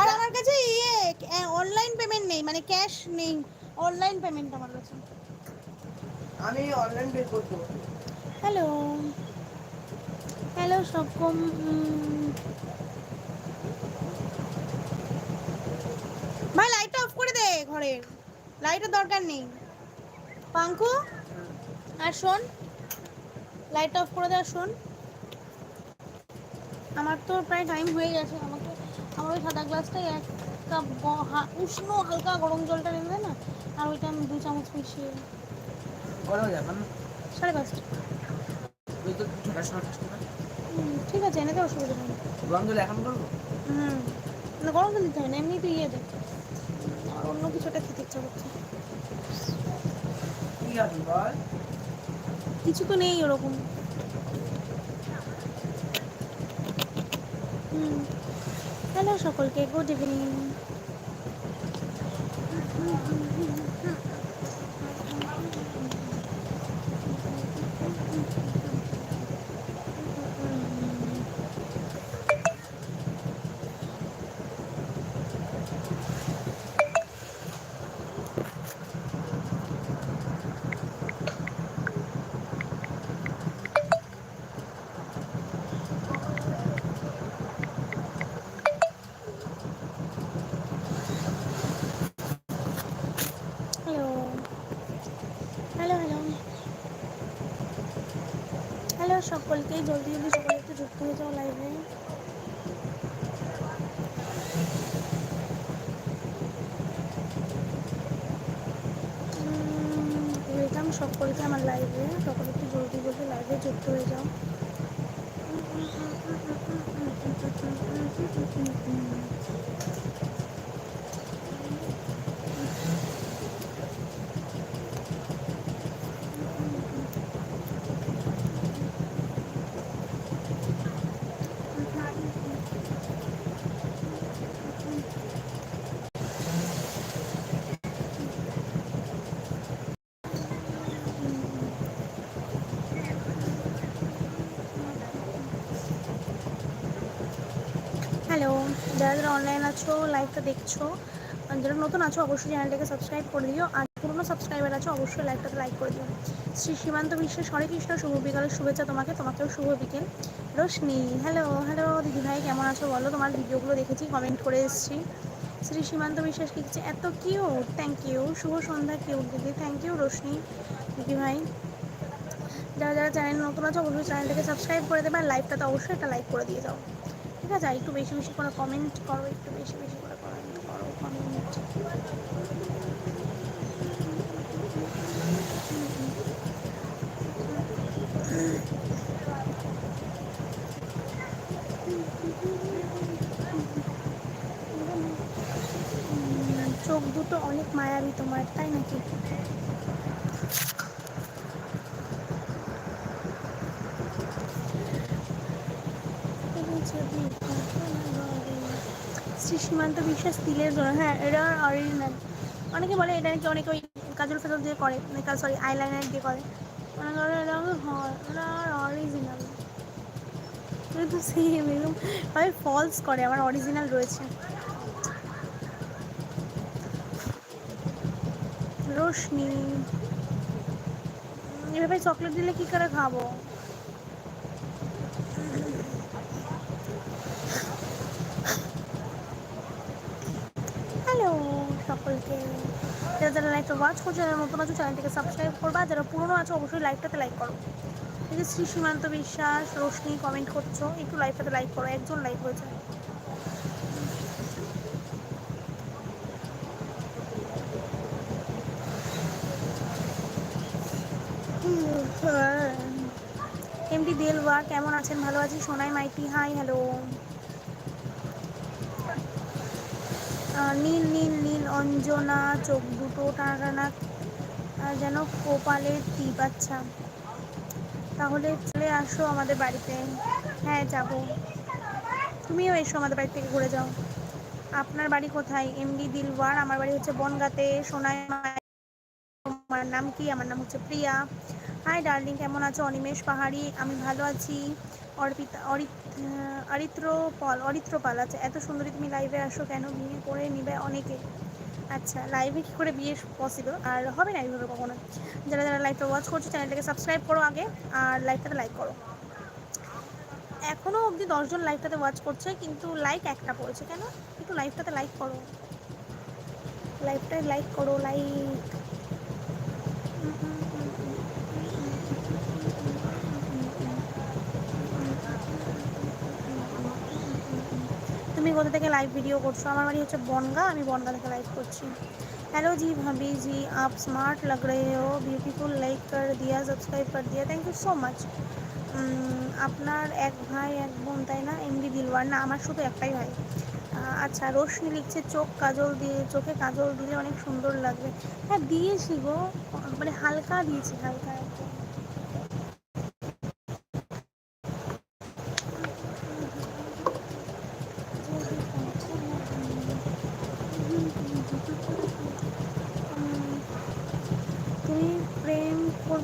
আর আমার কাছে ইয়ে অনলাইন পেমেন্ট নেই মানে ক্যাশ নেই। অনলাইন পেমেন্ট আমার কাছে। আমি অনলাইন পে করব। হ্যালো হ্যালো উম, ভাই লাইটটা অফ করে দে ঘরের লাইটের দরকার নেই। পাঙ্কু আর শোন। লাইটটা অফ করে দে আর শোন। আমার তো প্রায় টাইম হয়ে গেছে আমাকে আমার ওই সাদা গ্লাসটাই এক কাপ উষ্ণ হালকা গরম জলটা নেবে না? আর ওইটা আমি দু চামচ মিশিয়ে সাড়ে পাঁচটা। তো ঠিক আছে এনে দে অসুবিধা নেই। গরম জল এখন করব? হুম না গরম জল দিতে হবে না এমনি তুই ইয়ে দে আর অন্য কিছুটা খেতে ইচ্ছা করছে। কিছু তো নেই ওরকম। হুম। হ্যালো সকলকে good evening hello hello hello hello সকলকেই জলদি জলদি সকলে একটু যুক্ত হয়ে যাও লাইভে ওয়েলকাম সকলকে আমার লাইভে সকলে একটু জলদি জলদি লাইভে যুক্ত হয়ে যাও। হ্যালো, যারা যারা অনলাইন আছো লাইভটা দেখছ যারা নতুন আছো, অবশ্যই চ্যানেলটাকে সাবস্ক্রাইব করে দিও, আর পুরনো সাবস্ক্রাইবার আছো, অবশ্যই লাইভটাতে লাইক করে দিও। শ্রী সীমান্ত বিশ্বের হরে কৃষ্ণ, শুভ বিকালের শুভেচ্ছা তোমাকে, তোমাকেও শুভ বিকেল। রোশনি, হ্যালো হ্যালো, দিদি ভাই, কেমন আছো বলো? তোমার ভিডিওগুলো দেখেছি কমেন্ট করে এসেছি। শ্রী সীমান্ত বিশ্বাস লিখছে এত কিউট থ্যাংক ইউ শুভ সন্ধ্যা কিউট দিদি থ্যাংক ইউ রোশনি, দিদি ভাই। যারা যারা চ্যানেল নতুন আছে, অবশ্যই চ্যানেলটাকে সাবস্ক্রাইব করে দেবে, আর লাইভটাতে অবশ্যই একটা লাইক করে দিয়ে যাও। ঠিক আছে একটু বেশি বেশি করে কমেন্ট করো, একটু বেশি বেশি করে কমেন্ট করো কমেন্ট চোখ দুটো অনেক মায়াবী তোমার, তাই নাকি? শ্রী সীমান্ত বিশ্বাস তিলের জন্য। হ্যাঁ এটা অরিজিনাল অনেকে বলে এটা নাকি অনেকে ওই কাজল ফাজল দিয়ে করে সরি আইলাইনার দিয়ে করে। অনেকে বলে এটা এটা অরিজিনাল কিন্তু সেম এরকম ভাবে ফলস করে, আমার অরিজিনাল রয়েছে। রোশনি এভাবে চকলেট দিলে কি করে খাব হ্যালো সকলকে যারা লাইভটা ওয়াচ করছ, যারা নতুন আছো চ্যানেলটিকে সাবস্ক্রাইব করবা। যারা পুরনো আছো, অবশ্যই লাইভটাতে লাইক করো। এই যে শ্রী সীমান্ত বিশ্বাস, রোশনি কমেন্ট করছ, একটু লাইভটাতে লাইক করো, একজন লাইক হয়েছে। এমডি দেলওয়া কেমন আছেন? ভালো আছি? সোনাই মাইটি হাই হ্যালো নীল নীল নীল, অঞ্জনা, চোখ দুটো টানা যেন কোপালের টিপ আচ্ছা তাহলে চলে আসো আমাদের বাড়িতে। হ্যাঁ যাব। তুমিও এসো আমাদের বাড়ি থেকে ঘুরে যাও। আপনার বাড়ি কোথায়? এমডি দিলওয়ার, আমার বাড়ি হচ্ছে বনগাতে। সোনাই তোমার নাম কি? আমার নাম হচ্ছে প্রিয়া। হাই ডার্লিং কেমন আছো? অনিমেষ পাহাড়ি, আমি ভালো আছি। অর্পিতা, অরিত অরিত্র পল অরিত্র পাল আচ্ছা এত সুন্দরী তুমি লাইভে আসো কেন? বিয়ে করে নিবে অনেকে। আচ্ছা লাইভে কী করে বিয়ে পসিবল আর হবে না এইভাবে কখনো? যারা যারা লাইভটা ওয়াচ করছ চ্যানেলটাকে সাবস্ক্রাইব করো আগে, আর লাইভটাতে লাইক করো। এখনও অবধি দশজন লাইভটাতে ওয়াচ করছে, কিন্তু লাইক একটা পড়েছে। কেন? একটু লাইভটাতে লাইক করো। লাইভটায় লাইক করো লাইক তুমি কোথা থেকে লাইভ ভিডিও করছো আমার বাড়ি হচ্ছে বনগা আমি বনগা থেকে লাইভ করছি हेलो जी भाभी जी आप स्मार्ट लग रहे हो ब्यूटीफुल लाइक कर दिया सब्सक्राइब कर दिया थैंक यू सो মাচ আপনার এক ভাই এক বোন তাই না এমডি দিলওয়ার না আমার শুধু একটাই ভাই আহ, আচ্ছা রোশনি লিখছে চোখ কাজল দিয়ে চোখে কাজল দিলে অনেক সুন্দর লাগবে হ্যাঁ দিয়েছি গো মানে হালকা দিয়েছি হালকা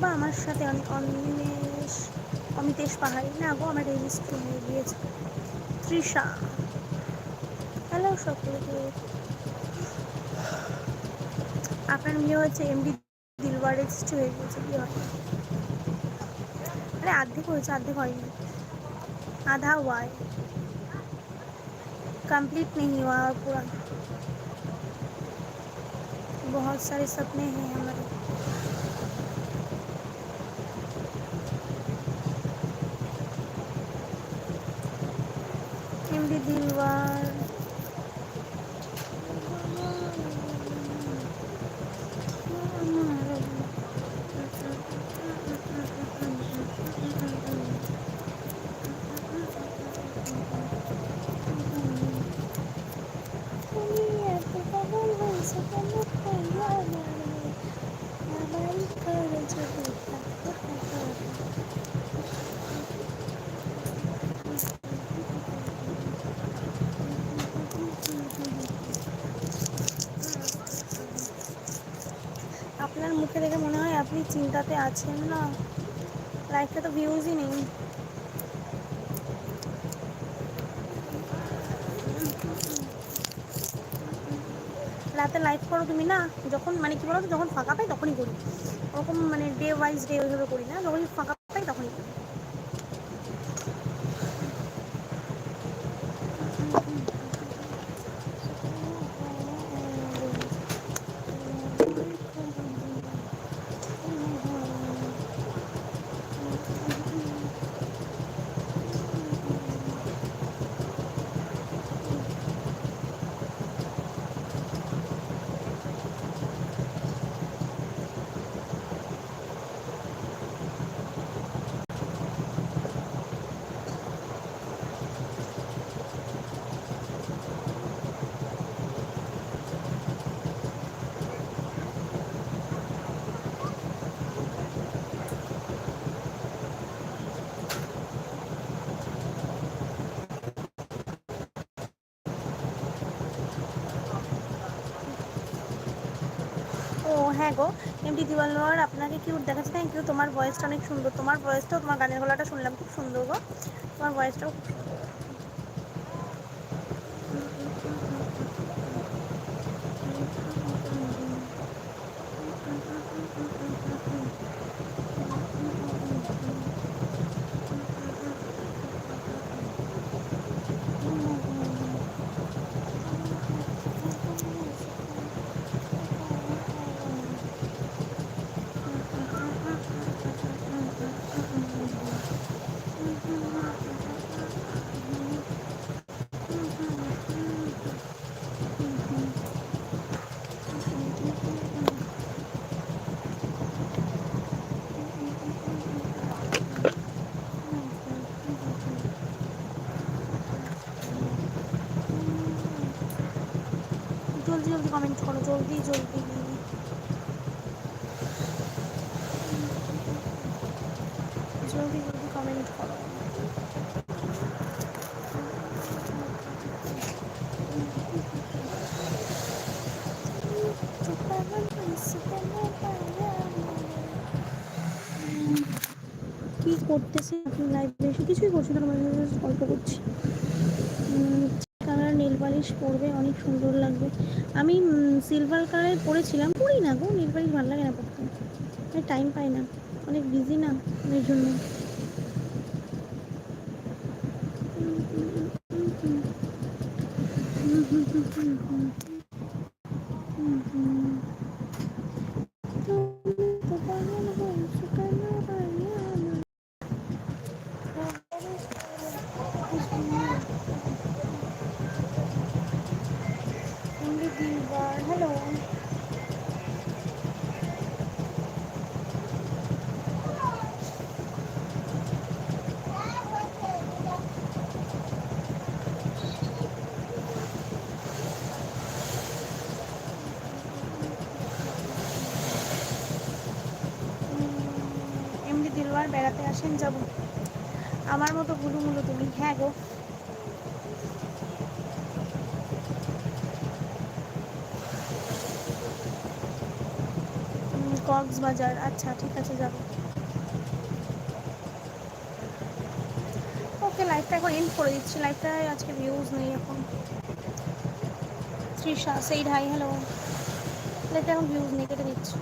প্রেম করবা আমার সাথে অনেক অনিমেষ অমিতেশ পাহাড়ি না গো আমার রেজিস্ট্রি হয়ে গিয়েছে তৃষা হ্যালো সকলকে আপনার মেয়ে হচ্ছে এমডি দিলবার রেজিস্ট্রি হয়ে গিয়েছে কি হয় আরে অর্ধেক হয়েছে অর্ধেক হয়নি आधा हुआ है कंप्लीट नहीं हुआ और पूरा बहुत सारे सपने हैं हमारे 地弯 আপনি চিন্তাতে আছেন না? লাইফে তো ভিউজই নেই। রাতে লাইভ করো তুমি না, যখন মানে কি বলো যখন ফাঁকা পাই তখনই করি। ওরকম মানে ডে ওয়াইজ ডে ওইভাবে করি না, যখনই ফাঁকা পাই তখনই করি ও হ্যাঁ গো এমডি দিওয়ালওয়ার আপনাকে কিউট দেখাচ্ছে। থ্যাংক ইউ তোমার ভয়েসটা অনেক সুন্দর। তোমার ভয়েসটাও তোমার গানের গলাটা শুনলাম, খুব সুন্দর গো। তোমার ভয়েসটাও খুব সুন্দর জলদি জলদি কমেন্ট জলদি জলদি কমেন্ট করো। করতেছি আপনি লাইভে এসে কিছুই করছি না মাঝে গল্প করছি। নেল পরবে, অনেক সুন্দর লাগবে। আমি সিলভার কালারের পরেছিলাম। পরি না গো নীল ভালো লাগে না পড়তে টাইম পাই না। অনেক বিজি না ওই জন্য হ্যালো এমনি দিলবার বেড়াতে আসেন যাব। আমার মতো গুলুমুলু তুমি হ্যাঁ গো। কক্সবাজার আচ্ছা ঠিক আছে, যাব। ওকে লাইফটা এখন এন্ড করে দিচ্ছি। লাইফটায় আজকে ভিউজ নেই এখন। তৃষা সেই হাই হ্যালো লাইফটা এখন ভিউজ নেই, কেটে দিচ্ছি।